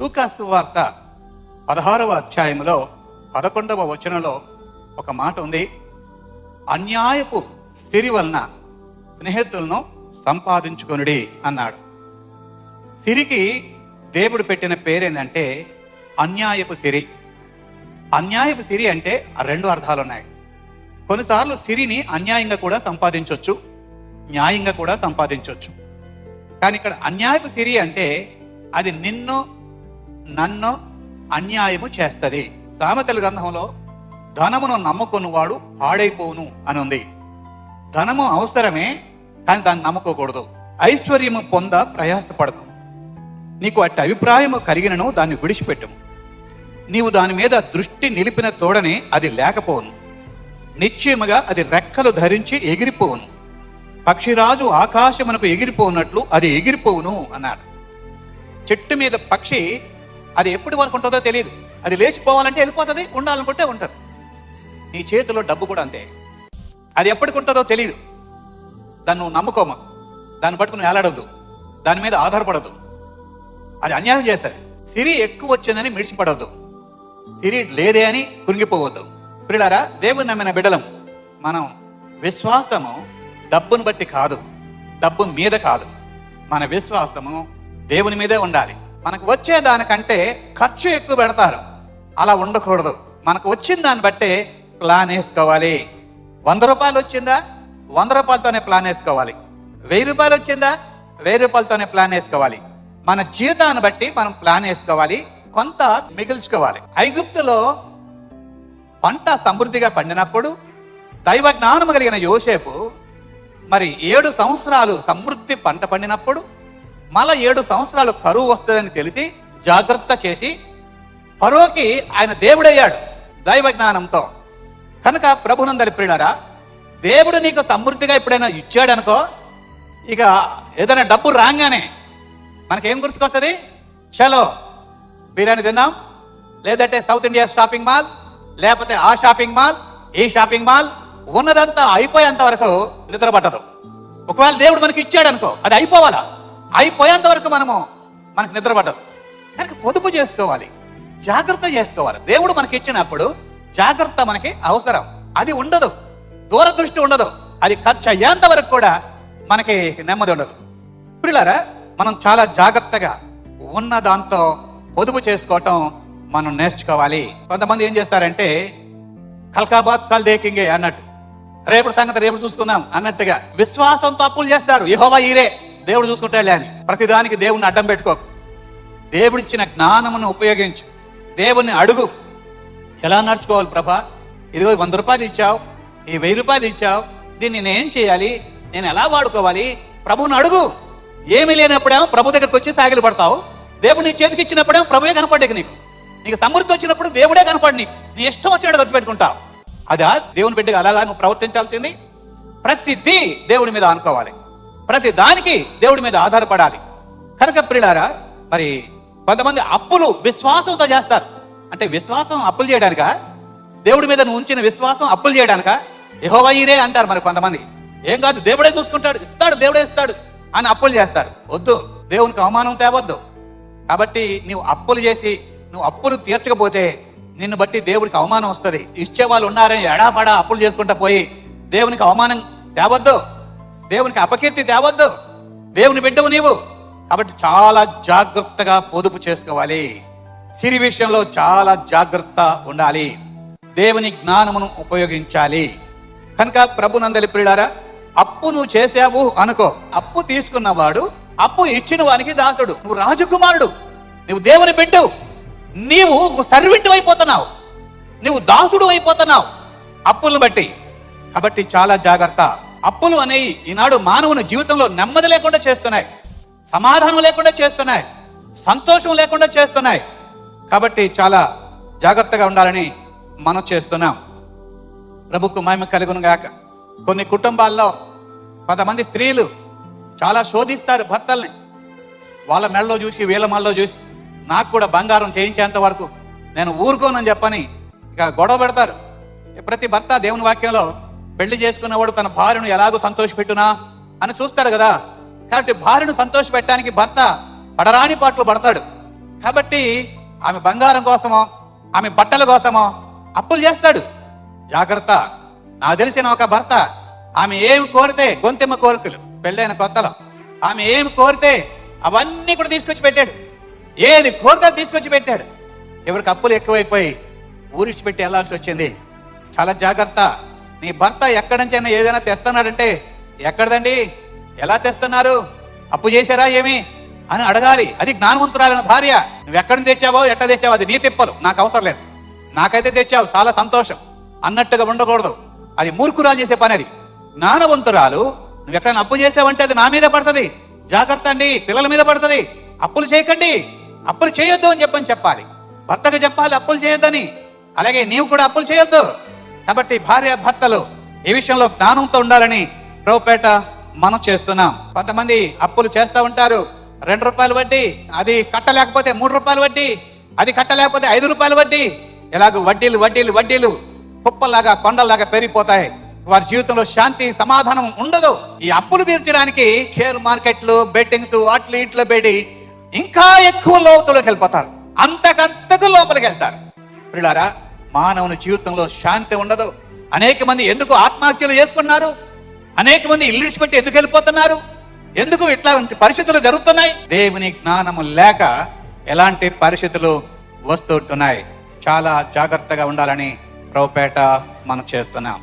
లూకాసు వార్త పదహారవ అధ్యాయంలో పదకొండవ వచనంలో ఒక మాట ఉంది. అన్యాయపు స్థిరి వలన స్నేహితులను సంపాదించుకొనుడి అన్నాడు. సిరికి దేవుడు పెట్టిన పేరేందంటే అన్యాయపు సిరి అన్యాయపు సిరి అంటే రెండు అర్థాలు ఉన్నాయి కొన్నిసార్లు సిరిని అన్యాయంగా కూడా సంపాదించవచ్చు న్యాయంగా కూడా సంపాదించవచ్చు కానీ ఇక్కడ అన్యాయపు సిరి అంటే అది నిన్ను నన్ను అన్యాయము చేస్తుంది. సామెతల గ్రంథంలో ధనమును నమ్ముకున్నవాడు పాడైపోవును అని ఉంది ధనము అవసరమే కానీ దాన్ని నమ్ముకోకూడదు. ఐశ్వర్యము పొంద ప్రయాసపడదు నీకు అట్టి అభిప్రాయము కలిగినను దాన్ని విడిచిపెట్టము. నీవు దాని మీద దృష్టి నిలిపిన తోడనే అది లేకపోను నిశ్చయముగా అది రెక్కలు ధరించి ఎగిరిపోవును. పక్షిరాజు ఆకాశమునకు ఎగిరిపోనట్లు అది ఎగిరిపోవును అన్నాడు. చెట్టు మీద పక్షి అది ఎప్పటి వరకు ఉంటుందో తెలియదు. అది లేచిపోవాలంటే వెళ్ళిపోతుంది ఉండాలనుకుంటే ఉంటుంది. నీ చేతిలో డబ్బు కూడా అంతే. అది ఎప్పటికి ఉంటుందో తెలియదు దాన్ని నువ్వు నమ్ముకోమ. దాన్ని పట్టుకుని వేలాడద్దు దాని మీద ఆధారపడద్దు. అది అన్యాయం చేస్తుంది. సిరి ఎక్కువ వచ్చిందని మిడిచిపడవద్దు సిరి లేదే అని కురిగిపోవద్దు పిల్లారా దేవుని నమ్మిన బిడ్డలం మనం విశ్వాసము డబ్బును బట్టి కాదు. డబ్బు మీద కాదు. మన విశ్వాసము దేవుని మీదే ఉండాలి. మనకు వచ్చే దానికంటే ఖర్చు ఎక్కువ పెడతారు. అలా ఉండకూడదు. మనకు వచ్చిన దాన్ని బట్టే ప్లాన్ వేసుకోవాలి. వంద రూపాయలు వచ్చిందా? వంద రూపాయలతోనే ప్లాన్ వేసుకోవాలి. వెయ్యి రూపాయలు వచ్చిందా? వెయ్యి రూపాయలతోనే ప్లాన్ వేసుకోవాలి. మన జీవితాన్ని బట్టి మనం ప్లాన్ వేసుకోవాలి. కొంత మిగిల్చుకోవాలి. ఐగుప్తులో పంట సమృద్ధిగా పండినప్పుడు దైవ జ్ఞానం కలిగిన యోసేపు మరి ఏడు సంవత్సరాలు సమృద్ధి పంట పండినప్పుడు మళ్ళా ఏడు సంవత్సరాలు కరువు వస్తుందని తెలిసి జాగ్రత్త చేసి ఫరోకి ఆయన దేవుడయ్యాడు దైవ జ్ఞానంతో కనుక ప్రభునందరి ప్రియులారా దేవుడు నీకు సమృద్ధిగా ఎప్పుడైనా ఇచ్చాడనుకో ఇక ఏదైనా డబ్బు రాగానే మనకేం గుర్తుకొస్తుంది? చలో బిర్యానీ తిందాం లేదంటే సౌత్ ఇండియా షాపింగ్ మాల్ లేకపోతే ఆ షాపింగ్ మాల్ ఈ షాపింగ్ మాల్ ఉన్నదంతా అయిపోయేంత వరకు నిద్ర పట్టదు. ఒకవేళ దేవుడు మనకి ఇచ్చాడు అనుకో అది అయిపోవాలా? అయిపోయేంత వరకు మనము మనకు నిద్రపడదు కనుక పొదుపు చేసుకోవాలి జాగ్రత్త చేసుకోవాలి. దేవుడు మనకి ఇచ్చినప్పుడు జాగ్రత్త మనకి అవసరం. అది ఉండదు దూరదృష్టి ఉండదు. అది ఖర్చు అయ్యేంత వరకు కూడా మనకి నెమ్మది ఉండదు. పిల్లరా మనం చాలా జాగ్రత్తగా ఉన్న దాంతో పొదుపు చేసుకోవటం మనం నేర్చుకోవాలి. కొంతమంది ఏం చేస్తారంటే కల్కాబాద్ కల్ దేకింగే అన్నట్టు. రేపు సంగతి రేపు చూసుకుందాం అన్నట్టుగా విశ్వాసంతో అప్పులు చేస్తారు. యహోవా ఈరే. దేవుడు చూసుకుంటాడులే అని. ప్రతిదానికి దేవుణ్ణి అడ్డం పెట్టుకోకు దేవుడిచ్చిన జ్ఞానమును ఉపయోగించు. దేవుణ్ణి అడుగు. ఎలా నడుచుకోవాలి ప్రభా? ఇదిగో వంద రూపాయలు ఇచ్చావు ఈ వెయ్యి రూపాయలు ఇచ్చావు దీన్ని నేనేం చేయాలి? నేను ఎలా వాడుకోవాలి? ప్రభువుని అడుగు. ఏమీ లేనప్పుడేమో ప్రభు దగ్గరికి వచ్చి సాగిలు పడతావు. దేవుడు నీ చేతికి ఇచ్చినప్పుడేమో ప్రభువే కనపడ్డాక నీకు. నీకు సమృద్ధి వచ్చినప్పుడు దేవుడే కనపడి నీకు. నీ ఇష్టం వచ్చినట్టు ఖర్చు పెట్టుకుంటావు అదా దేవుని బిడ్డగా అలాగా నువ్వు ప్రవర్తించాల్సింది? ప్రతిదీ దేవుడి మీద అనుకోవాలి ప్రతి దానికి దేవుడి మీద ఆధారపడాలి. కనుక ప్రిలారా మరి కొంతమంది అప్పులు విశ్వాసంతో చేస్తారు. అంటే విశ్వాసం అప్పులు చేయడానిక? దేవుడి మీద నువ్వు ఉంచిన విశ్వాసం అప్పులు చేయడానిక? యహోవయ్యరే అంటారు మరి కొంతమంది. ఏం కాదు దేవుడే చూసుకుంటాడు ఇస్తాడు దేవుడే ఇస్తాడు అని అప్పులు చేస్తారు. వద్దు దేవునికి అవమానం తేవద్దు. కాబట్టి నువ్వు అప్పులు చేసి నువ్వు అప్పులు తీర్చకపోతే నిన్ను బట్టి దేవుడికి అవమానం వస్తుంది. ఇచ్చే వాళ్ళు ఉన్నారని ఎడాపడా అప్పులు చేసుకుంటా పోయి దేవునికి అవమానం తేవద్దు. దేవునికి అపకీర్తి తేవద్దు. దేవుని బిడ్డవు నీవు. కాబట్టి చాలా జాగ్రత్తగా పొదుపు చేసుకోవాలి. సిరి విషయంలో చాలా జాగ్రత్త ఉండాలి. దేవుని జ్ఞానమును ఉపయోగించాలి. కనుక ప్రభునందలి ప్రియులారా అప్పు నువ్వు చేసావు అనుకో. అప్పు తీసుకున్నవాడు అప్పు ఇచ్చిన వానికి దాసుడు. నువ్వు రాజకుమారుడు. నువ్వు దేవుని బిడ్డవు. నీవు సర్వెంట్ అయిపోతున్నావు. నువ్వు దాసుడు అయిపోతున్నావు. అప్పులను బట్టి. కాబట్టి చాలా జాగ్రత్త. అప్పులు అనేవి ఈనాడు మానవుని జీవితంలో నెమ్మది లేకుండా చేస్తున్నాయి. సమాధానం లేకుండా చేస్తున్నాయి. సంతోషం లేకుండా చేస్తున్నాయి. కాబట్టి చాలా జాగ్రత్తగా ఉండాలని మనం చేస్తున్నాం. ప్రభుకు మహిమ కలుగును గాక. కొన్ని కుటుంబాల్లో కొంతమంది స్త్రీలు చాలా శోధిస్తారు భర్తల్ని. వాళ్ళ మెడలో చూసి వీళ్ళ మెడలో చూసి నాకు కూడా బంగారం చేయించేంత వరకు నేను ఊరుకోనని చెప్పని ఇక గొడవ పెడతారు. ప్రతి భర్త దేవుని వాక్యంలో పెళ్ళి చేసుకున్నవాడు తన భార్యను ఎలాగో సంతోషపెట్టునా? అని చూస్తాడు కదా. కాబట్టి భార్యను సంతోషపెట్టడానికి భర్త పడరాని పాటలు పడతాడు. కాబట్టి ఆమె బంగారం కోసమో ఆమె బట్టల కోసమో అప్పులు చేస్తాడు. జాగ్రత్త. నాకు తెలిసిన ఒక భర్త. ఆమె ఏమి కోరితే గొంతెమ్మ కోరికలు. పెళ్ళైన కొత్తలో. ఆమె ఏమి కోరితే అవన్నీ కూడా తీసుకొచ్చి పెట్టాడు. ఏది కోరితే తీసుకొచ్చి పెట్టాడు. ఎవరికి అప్పులు ఎక్కువైపోయి ఊరిచి పెట్టి వెళ్ళాల్సి వచ్చింది. చాలా జాగ్రత్త. నీ భర్త ఎక్కడి నుంచైనా ఏదైనా తెస్తున్నాడంటే ఎక్కడదండి? ఎలా తెస్తున్నారు? అప్పు చేశారా ఏమి? అని అడగాలి. అది జ్ఞానవంతురాలైన భార్య. నువ్వు ఎక్కడ నుంచి తెచ్చావో ఎట్ట తెచ్చావో అది నీ తిప్పలు. నాకు అవసరం లేదు. నాకైతే తెచ్చావు. చాలా సంతోషం. అన్నట్టుగా ఉండకూడదు. అది మూర్ఖురాలు చేసే పని అది. జ్ఞానవంతురాలు నువ్వు ఎక్కడైనా అప్పు చేసావంటే అది నా మీద పడుతుంది. జాగ్రత్త అండి. పిల్లల మీద పడుతుంది. అప్పులు చేయకండి. అప్పులు చేయొద్దు అని చెప్పని చెప్పాలి. భర్తకు చెప్పాలి అప్పులు చేయొద్దని. అలాగే నీవు కూడా అప్పులు చేయొద్దు. కాబట్టి భార్య భర్తలు ఈ విషయంలో జ్ఞానంతో ఉండాలని ప్రభుపేట మనం చేస్తున్నాం. కొంతమంది అప్పులు చేస్తూ ఉంటారు. రెండు రూపాయలు వడ్డీ అది కట్టలేకపోతే మూడు రూపాయలు వడ్డీ అది కట్టలేకపోతే ఐదు రూపాయలు వడ్డీ. ఇలాగ వడ్డీలు వడ్డీలు వడ్డీలు కుప్పల్లాగా కొండల్లాగా పెరిగిపోతాయి వారి జీవితంలో శాంతి సమాధానం ఉండదు. ఈ అప్పులు తీర్చడానికి షేర్ మార్కెట్లు బెట్టింగ్స్ వాటిలు ఇట్లు పెట్టి ఇంకా ఎక్కువ లోతులోకి వెళ్ళిపోతారు. అంతకంతకు లోపలికి వెళ్తారు. పిల్లారా మానవుని జీవితంలో శాంతి ఉండదు. అనేక మంది ఎందుకు ఆత్మహత్యలు చేసుకున్నారు? అనేక మంది ఇల్లు విడిచిపెట్టి ఎందుకు వెళ్ళిపోతున్నారు? ఎందుకు ఇట్లాంటి పరిస్థితులు జరుగుతున్నాయి? దేవుని జ్ఞానము లేక ఎలాంటి పరిస్థితులు వస్తుంటున్నాయి చాలా జాగ్రత్తగా ఉండాలని ప్రభుపేట మనం చేస్తున్నాం.